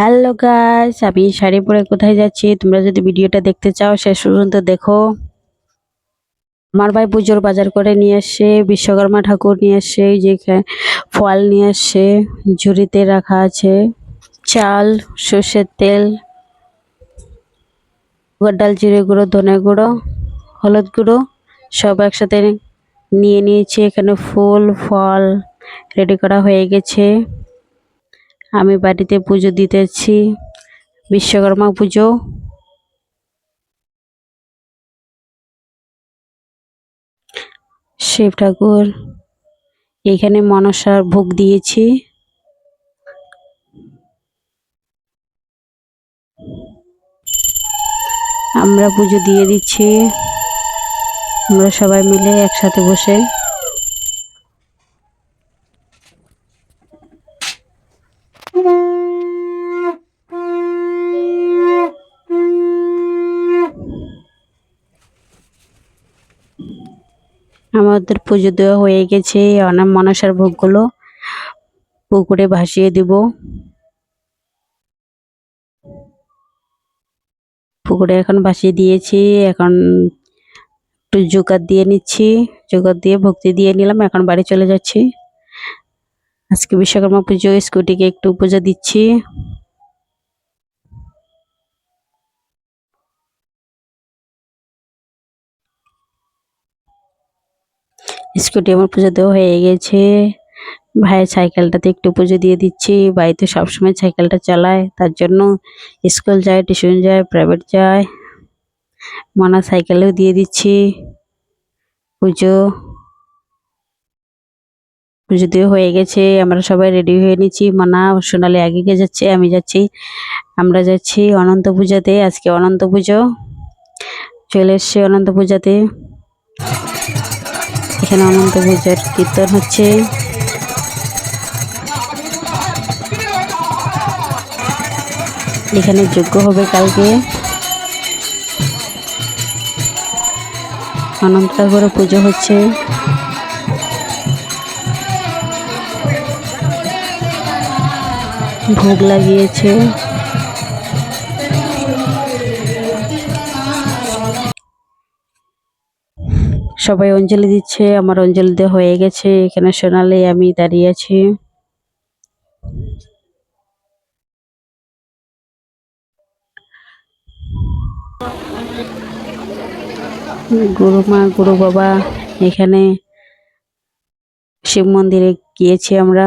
Hello guys আমি শাড়ি পরে কোথায় যাচ্ছি? তোমরা যদি ভিডিওটা দেখতে চাও, শেষ পর্যন্ত দেখো। আমার ভাই পুজোর বাজার করে নিয়ে আসছে বিশ্বকর্মা ঠাকুর নিয়ে এই যে ফল নিয়ে আসছে ঝুড়িতে রাখা আছে, চাল, সর্ষের তেল ডাল, জিরে গুঁড়ো, ধনে গুঁড়ো, হলুদ গুঁড়ো, সব একসাথে নিয়ে নিয়েছি। এখানে ফুল, ফল রেডি করা হয়ে গেছে। আমি বাড়িতে পুজো দিতেছি। বিশ্বকর্মা পুজো। শিব ঠাকুর, এখানে মনসার ভোগ দিয়েছি। আমরা পুজো দিয়ে দিচ্ছি। আমরা সবাই মিলে একসাথে বসে আমাদের পুজো দেওয়া হয়ে গেছে। অনেক মনসার ভোগগুলো পুকুরে ভাসিয়ে দিব। পুকুরে এখন ভাসিয়ে দিয়েছি। এখন একটু জোগাড় দিয়ে নিচ্ছি। জোগাড় দিয়ে ভক্তি দিয়ে নিলাম। এখন বাড়ি চলে যাচ্ছি। আজকে বিশ্বকর্মা পুজো, স্কুটিকে একটু পুজো দিচ্ছি। স্কুটি আমার পুজো দেওয়া হয়ে গেছে। ভাইয়ের সাইকেলটাতে একটু পুজো দিয়ে দিচ্ছি। ভাই তো সবসময় সাইকেলটা চালায়, তার জন্য স্কুল যায়, টিউশন যায় প্রাইভেট যায়। মানা সাইকেলেও দিয়ে দিচ্ছি। পুজো। পুজো দিয়ে হয়ে গেছে, আমরা সবাই রেডি হয়ে নিচ্ছি। মানা, সোনালি আগে গিয়ে যাচ্ছে, আমি যাচ্ছি। আমরা যাচ্ছি অনন্ত পূজাতে, আজকে অনন্ত পুজো। চলে এসছে অনন্ত পূজাতে। এখানে অনন্ত পূজার কীর্তন হচ্ছে। এখানে যোগ্য হবে কালকে। অনন্ত করে পুজো হচ্ছে। ভোগ লাগিয়েছে। সবাই অঞ্জলি দিচ্ছে, আমার অঞ্জলি দেওয়া হয়ে গেছে, এখানে সোনালে আমি দাঁড়িয়ে আছি। গুরু মা, গুরু বাবা, এখানে শিব মন্দিরে গিয়েছি আমরা।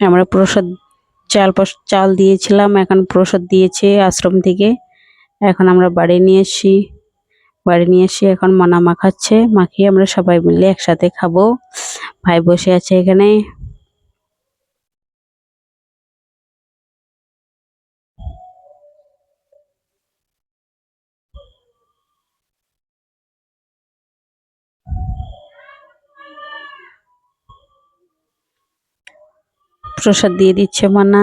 আমরা প্রসাদ চাল চাল দিয়েছিলাম, এখন প্রসাদ দিয়েছে আশ্রম থেকে। এখন আমরা বাড়ি নিয়ে এসছি। বাড়ি নিয়ে এসে এখন মানা মাখাচ্ছে মাখিয়ে আমরা সবাই মিলে একসাথে খাব। ভাই বসে আছে এখানে। প্রসাদ দিয়ে দিচ্ছে মানা।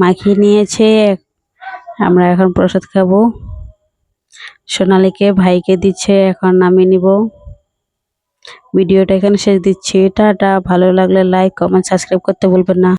মাখিয়ে নিয়েছে। আমরা এখন প্রসাদ খাব। সোনালিকে, ভাইকে দিচ্ছে। এখন নামিয়ে নিব। ভিডিওটা এখানে শেষ দিচ্ছি। টাটা। ভালো লাগলে লাইক কমেন্ট সাবস্ক্রাইব করতে ভুলবেন না।